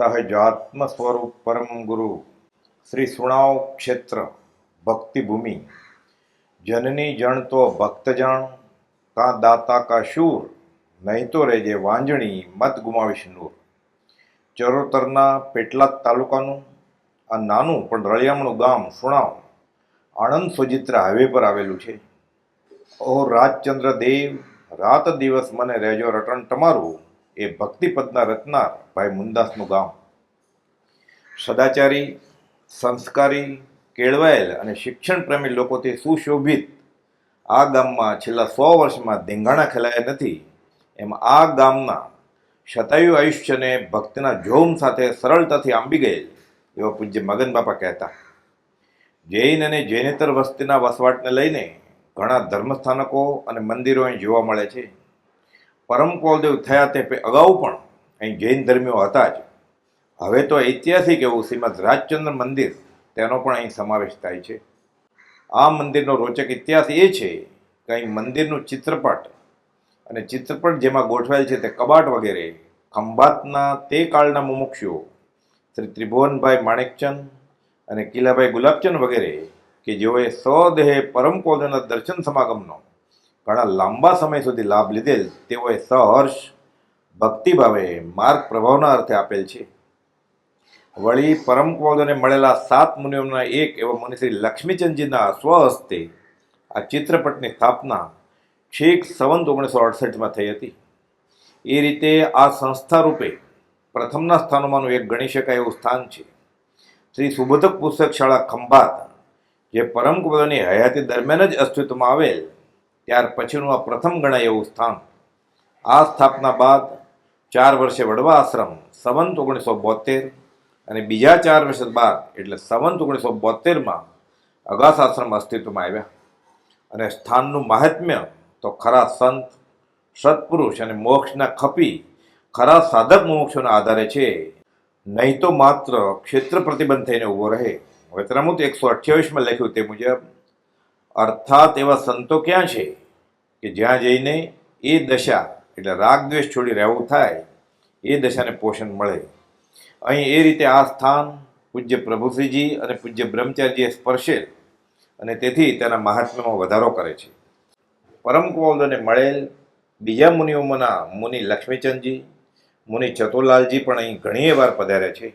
સહજાત્મ સ્વરૂપ પરમ ગુરુ શ્રી સુણાવ ક્ષેત્ર ભક્તિભૂમિ જનની જણ તો ભક્તજણ કાં દાતા કા શૂર નહીં તો રેજે વાંજણી મત ગુમાવીશ નૂર ચરોતરના પેટલાદ તાલુકાનું આ નાનું પણ રળિયામણું ગામ સુણાવ આણંદ સુજિત્ર હાઈવે પર આવેલું છે ઓ રાજચંદ્ર દેવ રાત દિવસ મને રહેજો રટણ તમારું એ ભક્તિપદના રચનાર ભાઈ મુંદાસનું ગામ. સદાચારી, સંસ્કારી, કેળવાયેલ અને શિક્ષણ પ્રેમી લોકોથી સુશોભિત આ ગામમાં છેલ્લા સો વર્ષમાં ધીંગાણા ખેલાયા નથી, એમ આ ગામના શતાયુ આયુષ્યને ભક્તિના જોમ સાથે સરળતાથી આંબી ગયેલ એવા પૂજ્ય મગન બાપા કહેતા. જૈન અને જૈનેતર વસ્તીના વસવાટને લઈને ઘણા ધર્મસ્થાનકો અને મંદિરો અહીં જોવા મળે છે. પરમ કૌલદેવ થયા તે અગાઉ પણ અહીં જૈન ધર્મીઓ હતા જ. હવે તો ઐતિહાસિક એવું શ્રીમદ રાજચંદ્ર મંદિર, તેનો પણ અહીં સમાવેશ થાય છે. આ મંદિરનો રોચક ઇતિહાસ એ છે કે અહીં મંદિરનું ચિત્રપટ અને ચિત્રપટ જેમાં ગોઠવાયેલ છે તે કબાટ વગેરે, ખંભાતના તે કાળના મુમુક્ષુઓ, શ્રી ત્રિભુવનભાઈ માણેકચંદ અને કિલાભાઈ ગુલાબચંદ વગેરે, કે જેઓએ સદેહે પરમ કોદના દર્શન સમાગમનો ઘણા લાંબા સમય સુધી લાભ લીધેલ તેઓએ સહર્ષ ભક્તિભાવે માર્ગ પ્રભાવના અર્થે આપેલ છે. વળી પરમ કોદને મળેલા સાત મુનિઓના એક એવા મુનિ શ્રી લક્ષ્મીચંદજીના સ્વહસ્તે આ ચિત્રપટની સ્થાપના છેક સંવંત ઓગણીસો અડસઠમાં થઈ હતી. એ રીતે આ સંસ્થા રૂપે પ્રથમના સ્થાનોમાંનું એક ગણી શકાય એવું સ્થાન છે. શ્રી સુબોધક પુસ્તક શાળા ખંભાત, જે પરમ કુબરની હયાતી દરમિયાન જ અસ્તિત્વમાં આવેલ ત્યાર પછીનું આ પ્રથમ ગણાય એવું સ્થાન. આ સ્થાપના બાદ ચાર વર્ષે વડવા આશ્રમ, સંવંત ઓગણીસો બોતેર અને બીજા ચાર વર્ષ બાદ, એટલે સંવંત ઓગણીસો બોતેરમાં અગાસ આશ્રમ અસ્તિત્વમાં આવ્યા. અને સ્થાનનું મહાત્મ્ય તો ખરા સંત, સત્પુરુષ અને મોક્ષના ખપી ખરા સાધક મોક્ષોના આધારે છે. નહીં તો માત્ર ક્ષેત્ર પ્રતિબંધ થઈને ઊભો રહે. હવે ત્રમુત એકસો અઠ્યાવીસમાં લખ્યું તે મુજબ અર્થાત એવા સંતો ક્યાં છે? કે જ્યાં જઈને એ દશા, એટલે રાગ દ્વેષ છોડી રહેવું થાય, એ દશાને પોષણ મળે. અહીં એ રીતે આ સ્થાન પૂજ્ય પ્રભુશ્રીજી અને પૂજ્ય બ્રહ્મચારીજીએ સ્પર્શે અને તેથી તેના મહાત્મ્યમાં વધારો કરે છે. પરમ કૌલને મળેલ બીજા મુનિઓમાંના મુનિ લક્ષ્મીચંદજી, મુનિ ચતુરલાલજી પણ અહીં ઘણી વાર પધાર્યા છે.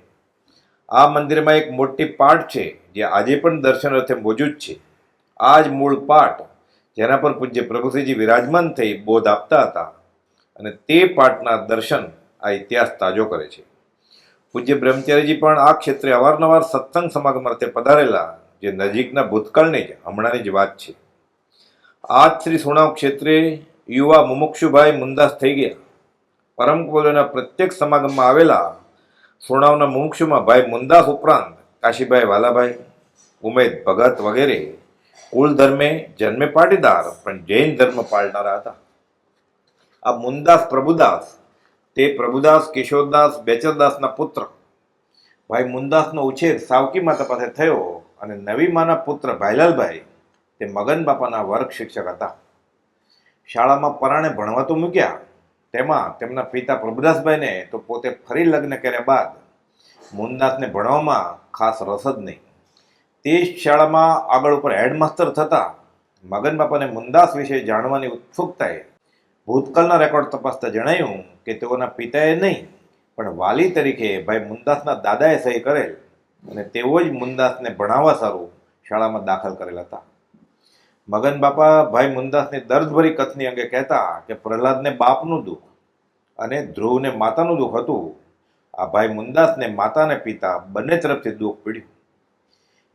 આ મંદિરમાં એક મોટી પાઠ છે, જે આજે પણ દર્શન અર્થે મોજૂદ છે. આ જ મૂળ પાટ જેના પર પૂજ્ય પ્રભુશ્રીજી વિરાજમાન થઈ બોધ આપતા હતા અને તે પાટના દર્શન આ ઇતિહાસ તાજો કરે છે. પૂજ્ય બ્રહ્મચારીજી પણ આ ક્ષેત્રે અવારનવાર સત્સંગ સમાગમ અર્થે પધારેલા, જે નજીકના ભૂતકાળની જ, હમણાંની જ વાત છે. આ શ્રી સુણાવ ક્ષેત્રે યુવા મુમુક્ષુભાઈ મુંદાસ થઈ ગયા. પરમ કોલોના પ્રત્યેક સમાગમમાં આવેલા સુણાવના મુમુક્ષુમાં ભાઈ મુંદાસ ઉપરાંત કાશીભાઈ વાલાભાઈ, ઉમેદ ભગત વગેરે કુલ ધર્મે જન્મે પાટીદાર, પણ જૈન ધર્મ પાળનારા હતા. આ મુનદાસ પ્રભુદાસ, તે પ્રભુદાસ કિશોરદાસ બેચરદાસના પુત્ર. ભાઈ મુનદાસનો ઉછેર સાવકી માતા પાસે થયો અને નવી માના પુત્ર ભાઈલાલભાઈ, તે મગન બાપાના વર્ગ શિક્ષક હતા. શાળામાં પરાણે ભણવા તો મૂક્યા, તેમાં તેમના પિતા પ્રભુદાસભાઈને તો પોતે ફરી લગ્ન કર્યા બાદ મુનદાસને ભણવામાં ખાસ રસ જ નહીં. તે જ શાળામાં આગળ ઉપર હેડમાસ્ટર થતા મગન બાપાને મુંદાસ વિશે જાણવાની ઉત્સુકતાએ ભૂતકાળના રેકોર્ડ તપાસતા જણાયું કે તેઓના પિતાએ નહીં, પણ વાલી તરીકે ભાઈ મુંદાસના દાદાએ સહી કરેલ અને તેઓ જ મુંદાસને ભણાવવા સારું શાળામાં દાખલ કરેલ હતા. મગન બાપા ભાઈ મુંદાસની દર્દભરી કથની અંગે કહેતા કે પ્રહલાદને બાપનું દુઃખ અને ધ્રુવને માતાનું દુઃખ હતું. આ ભાઈ મુંદાસને માતા અને પિતા બંને તરફથી દુઃખ પીડ્યું.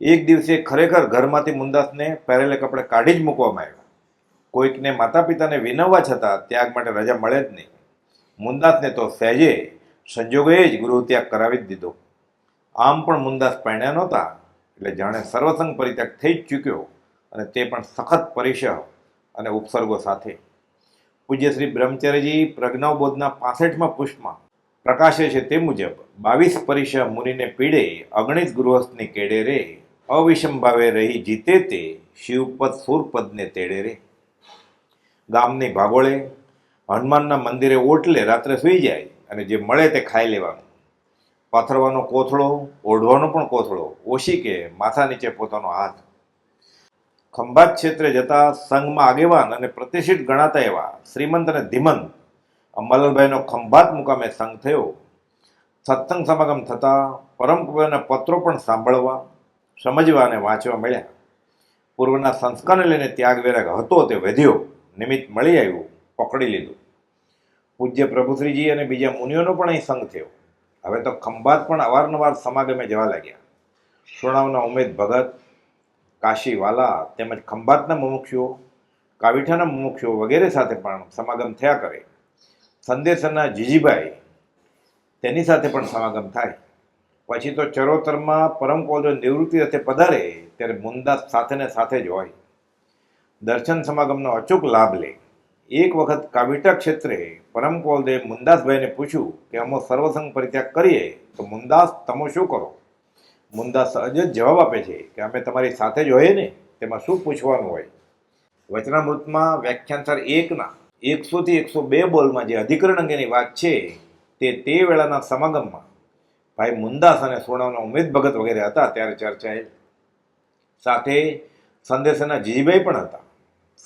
એક દિવસે ખરેખર ઘરમાંથી મુંદાસને પહેરેલા કપડે કાઢી જ મૂકવામાં આવ્યા. કોઈકને માતા પિતાને વિનવવા છતાં ત્યાગ માટે રજા મળે જ નહીં. મુંદાસને તો સહેજે સંજોગોએ જ ગૃહત્યાગ કરાવી જ દીધો. આમ પણ મુંદાસ પરણ્યા નહોતા, એટલે જાણે સર્વસંગ પરિત્યાગ થઈ જ ચૂક્યો અને તે પણ સખત પરિસર અને ઉપસર્ગો સાથે. પૂજ્ય શ્રી બ્રહ્મચર્યજી પ્રજ્ઞાવબોધના પાસઠમાં પુષ્પમાં પ્રકાશે છે તે મુજબ, બાવીસ પરિસહ મુનિને પીડે અગણિત ગૃહસ્થની કેડે રે અવિષમ ભાવે રહી જીતે તે શિવપદ સુરપદને તેડે રે. ગામની ભાગોળે, હનુમાનના મંદિરે ઓટલે રાત્રે સૂઈ જાય અને જે મળે તે ખાઈ લેવાનું. પાથરવાનો કોથળો, ઓઢવાનો પણ કોથળો ઓછી કે માથા નીચે પોતાનો હાથ. ખંભાત ક્ષેત્રે જતા સંઘમાં આગેવાન અને પ્રતિષ્ઠિત ગણાતા એવા શ્રીમંત અને ધીમંત અંબાલાલભાઈનો ખંભાત મુકામે સંઘ થયો. સત્સંગ સમાગમ થતાં પરમ પત્રો પણ સાંભળવા સમજવા અને વાંચવા મળ્યા. પૂર્વના સંસ્કારને લઈને ત્યાગ વિરાગ હતો તે વધ્યો નિમિત્ત મળી આવ્યું, પકડી લીધું. પૂજ્ય પ્રભુશ્રીજી અને બીજા મુનિઓનો પણ અહીં સંગ થયો. હવે તો ખંભાત પણ અવારનવાર સમાગમે જવા લાગ્યા. સુણાવના ઉમેદ ભગત, કાશીવાલા તેમજ ખંભાતના મુમુક્ષુઓ, કાવીઠાના મુમુક્ષુઓ વગેરે સાથે પણ સમાગમ થયા કરે. સંદેશના જીજીભાઈ તેની સાથે પણ સમાગમ થાય. પછી તો ચરોતરમાં પરમ કોલજો નિવૃત્તિ રથે પધારે, ત્યારે મુંદાસ સાથે ને સાથે જ હોય. દર્શન સમાગમનો અચૂક લાભ લે. એક વખત કાવીટા ક્ષેત્રે પરમ કોલદે મુંદાસભાઈને પૂછ્યું કે અમો સર્વસંગ પરિત્યાગ કરીએ, તો મુંદાસ તમે શું કરો? મુંદાસ જ જવાબ આપે છે કે, અમે તમારી સાથે જ હોઈએ ને, તેમાં શું પૂછવાનું હોય? વચનામૃતમાં વ્યાખ્યાનસર એકના એકસોથી એકસો બે બોલમાં જે અધિકરણ અંગેની વાત છે, તે તે વેળાના સમાગમમાં ભાઈ મુંદાસ અને સોનાના ઉમેદ ભગત વગેરે હતા, ત્યારે ચર્ચાએ સાથે સંદેશના જીજીભાઈ પણ હતા.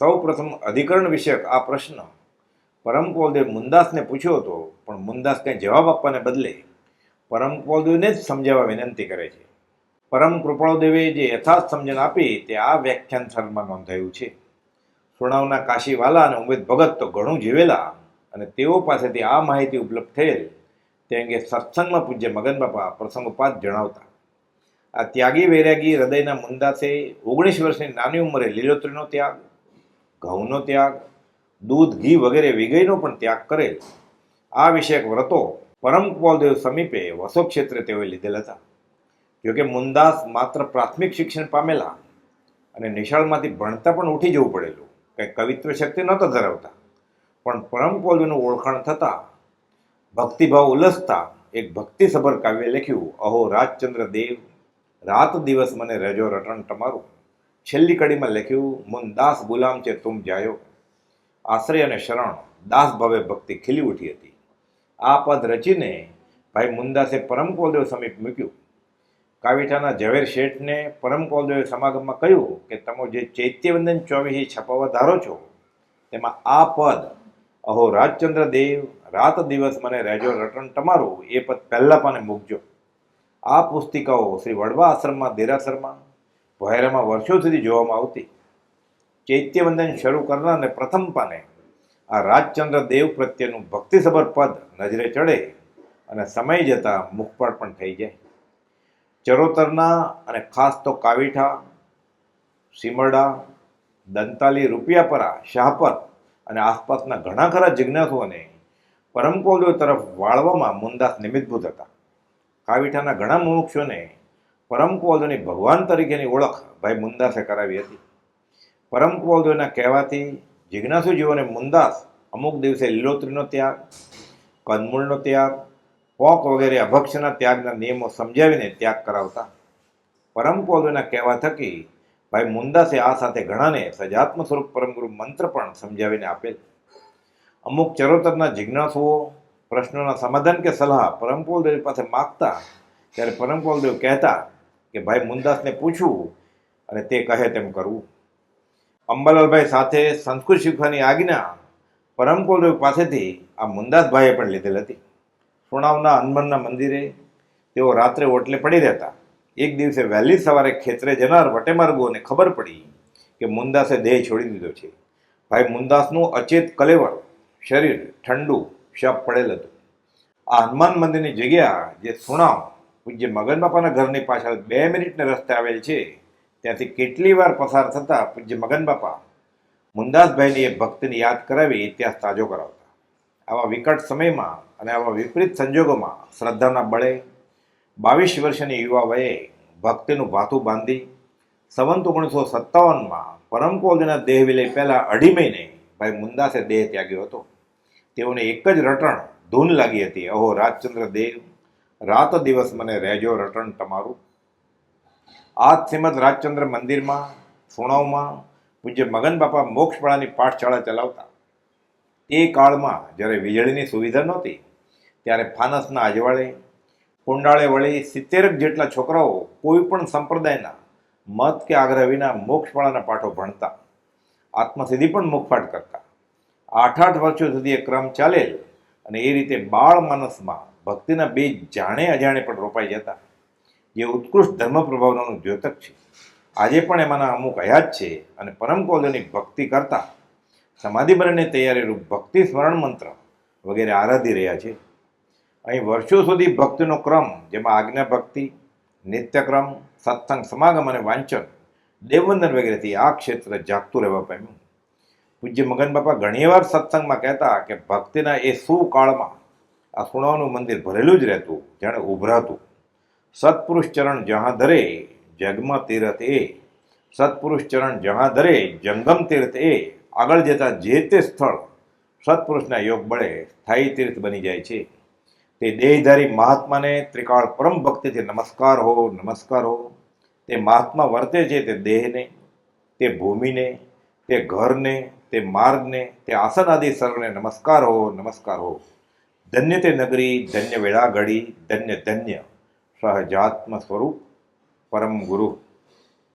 સૌ પ્રથમ અધિકરણ વિષયક આ પ્રશ્ન પરમ કોલદેવ મુંદાસને પૂછ્યો હતો, પણ મુંદાસ કંઈ જવાબ આપવાને બદલે પરમ કોલદેવને જ સમજાવવા વિનંતી કરે છે. પરમ કૃપાળુદેવે જે યથાર્થ સમજણ આપી તે આ વ્યાખ્યાન સરમાં નોંધાયું છે. સોણાવના કાશીવાલા અને ઉમેદ ભગત તો ઘણું જીવેલા અને તેઓ પાસેથી આ માહિતી ઉપલબ્ધ થયેલ તે અંગે સત્સંગમાં પૂજ્ય મગન બાપા પ્રસંગોપાત જણાવતા, આ ત્યાગી વૈરાગી હૃદયના મુંદાસે ઓગણીસ વર્ષની નાની ઉંમરે લીલોતરીનો ત્યાગ, ઘઉંનો ત્યાગ, દૂધ, ઘી વગેરે વિગયનો પણ ત્યાગ કરેલ. આ વિષયક વ્રતો પરમ કુપાલદેવ સમીપે વસો ક્ષેત્રે તેઓએ લીધેલ હતા. જોકે મુંદાસ માત્ર પ્રાથમિક શિક્ષણ પામેલા અને નિશાળમાંથી ભણતા પણ ઉઠી જવું પડેલું, કંઈ કવિત્વ શક્તિ નહોતા ધરાવતા. પણ પરમ કુપાલદેવનું ઓળખાણ થતાં ભક્તિભાવ ઉલસતા એક ભક્તિસભર કાવ્ય લખ્યું, અહો રાજચંદ્ર દેવ, રાત દિવસ મને રજો રટણ તમારું. છેલ્લી કડીમાં લખ્યું, મન દાસ ગુલામ છે તુમ જાયો. આશ્રય અને શરણ, દાસ ભાવે ભક્તિ ખીલી ઉઠી હતી. આ પદ રચીને ભાઈ મુંદાસે પરમ કોલદેવ સમીપ મૂક્યું. કાવીઠાના ઝવેર શેઠને પરમ કોલદેવે સમાગમમાં કહ્યું કે, તમે જે ચૈત્યવંદન ચોવીસી છપાવવા ધારો છો, તેમાં આ પદ, અહો રાજચંદ્ર દેવ રાત દિવસ મને રહેજો, રટણ તમારું, એ પદ પહેલા પાને મૂકજો. આ પુસ્તિકાઓ શ્રી વડવા આશ્રમમાં દેરાસરમાં ભોયરામાં વર્ષો સુધી જોવામાં આવતી. ચૈત્યવંદન શરૂ કરનારને પ્રથમ પાને આ રાજચંદ્ર દેવ પ્રત્યેનું ભક્તિસભર પદ નજરે ચડે અને સમય જતાં મુખપડ પણ થઈ જાય. ચરોતરના અને ખાસ તો કાવીઠા, સીમરડા, દંતાલી રૂપિયાપરા શાહપત અને આસપાસના ઘણા ખરા જિજ્ઞાસુઓને પરમકોલદેવ તરફ વાળવામાં મુંદાસ નિમિત્તભૂત હતા. કાવીઠાના ઘણા મુમુક્ષોને પરમકોલદેવની ભગવાન તરીકેની ઓળખ ભાઈ મુંદાસે કરાવી હતી. પરમકોલદેવના કહેવાથી જિજ્ઞાસુ જીવોને મુંદાસ અમુક દિવસે લીલોતરીનો ત્યાગ કંદમૂળનો ત્યાગ, પોક વગેરે અભક્ષના ત્યાગના નિયમો સમજાવીને ત્યાગ કરાવતા. પરમકોલદેવના કહેવા થકી ભાઈ મુંદાસે આ સાથે ઘણાને સજાત્મ સ્વરૂપ પરમગુરુ મંત્ર પણ સમજાવીને આપેલ. અમુક ચરોતરના જિજ્ઞાસુઓ પ્રશ્નોના સમાધાન કે સલાહ પરમકોલદેવ પાસે માગતા, ત્યારે પરમકોલદેવ કહેતા કે, ભાઈ મુંદાસને પૂછવું અને તે કહે તેમ કરવું. અંબાલાલભાઈ સાથે સંસ્કૃત શીખવાની આજ્ઞા પરમકુલદેવ પાસેથી આ મુંદાસભાઈએ પણ લીધેલ હતી. સુણાવના હનુમાનના મંદિરે તેઓ રાત્રે ઓટલે પડી રહેતા. એક દિવસે વહેલી સવારે ખેતરે જનાર વટેમાર્ગોને ખબર પડી કે મુંદાસે દેહ છોડી દીધો છે. ભાઈ મુંદાસનું અચેત કલેવર શરીર ઠંડુ શપ પડેલ હતું. આ હનુમાન મંદિરની જગ્યા જે સુણાવ પૂજ્ય મગન બાપાના ઘરની પાછળ બે મિનિટને રસ્તે આવેલ છે, ત્યાંથી કેટલી વાર પસાર થતા પૂજ્ય મગન બાપા મુંદાસભાઈની એ ભક્તિને યાદ કરાવી ઇતિહાસ તાજો કરાવતા. આવા વિકટ સમયમાં અને આવા વિપરીત સંજોગોમાં શ્રદ્ધાના બળે બાવીસ વર્ષની યુવા વયે ભક્તિનું ભાથું બાંધી સંવંત ઓગણીસો સત્તાવનમાં પરમકોલના દેહ વિલય પહેલાં અઢી મહિને ભાઈ મુંદાસે દેહ ત્યાગ્યો હતો. તેઓને એક જ રટણ ધૂન લાગી હતી. અહો, રાજચંદ્ર દેવ, રાત દિવસ મને રહેજો રટણ તમારું. આ જ શ્રીમદ રાજચંદ્ર મંદિરમાં સુણાવમાં પૂજ્ય મગન બાપા મોક્ષપાળાની પાઠશાળા ચલાવતા. તે કાળમાં જ્યારે વીજળીની સુવિધા નહોતી, ત્યારે ફાનસના અજવાળે, કુંડાળે વળી સિત્તેરક જેટલા છોકરાઓ કોઈ પણ સંપ્રદાયના મત કે આગ્રહ વિના મોક્ષપાળાના પાઠો ભણતા. આત્મસિદ્ધિ પણ મુખપાઠ કરતા. આઠ આઠ વર્ષો સુધી એ ક્રમ ચાલેલ અને એ રીતે બાળ માનસમાં ભક્તિના બે જાણે અજાણે પણ રોપાઈ જતા. જે ઉત્કૃષ્ટ ધર્મ પ્રભાવનાનું દ્યોતક છે. આજે પણ એમાંના અમુક હયાત છે અને પરમ કોલોની ભક્તિ કરતા સમાધિ બનને તૈયારી ભક્તિ સ્મરણ મંત્ર વગેરે આરાધી રહ્યા છે. અહીં વર્ષો સુધી ભક્તિનો ક્રમ, જેમાં આજ્ઞા ભક્તિ નિત્યક્રમ સત્સંગ, સમાગમ અને વાંચન દેવવંદન વગેરેથી આ ક્ષેત્ર જાગતું રહેવા પામ્યું. પૂજ્ય મગન બાપા ઘણીવાર સત્સંગમાં કહેતા કે ભક્તિના એ સુકાળમાં આ સુણાવનું મંદિર ભરેલું જ રહેતું, જાણે ઉભરાતું. સત્પુરુષ ચરણ જહાં ધરે, જગમાં તીરથ એ. સત્પુરુષ ચરણ જહાં ધરે, જંગમ તીર્થ એ. આગળ જતા જે તે સ્થળ સત્પુરુષના યોગ બળે સ્થાયી તીર્થ બની જાય છે. તે દેહધારી મહાત્માને ત્રિકાળ પરમ ભક્તિથી નમસ્કાર હો નમસ્કાર હો. તે મહાત્મા વર્તે છે તે દેહને, તે ભૂમિને, તે ઘરને તે માર્ગને, તે આસનાદી સર્વને નમસ્કાર હો નમસ્કાર. હો ધન્ય તે નગરી, ધન્ય વેળા ઘડી ધન્ય ધન્ય સહજાત્મ સ્વરૂપ પરમ ગુરુ.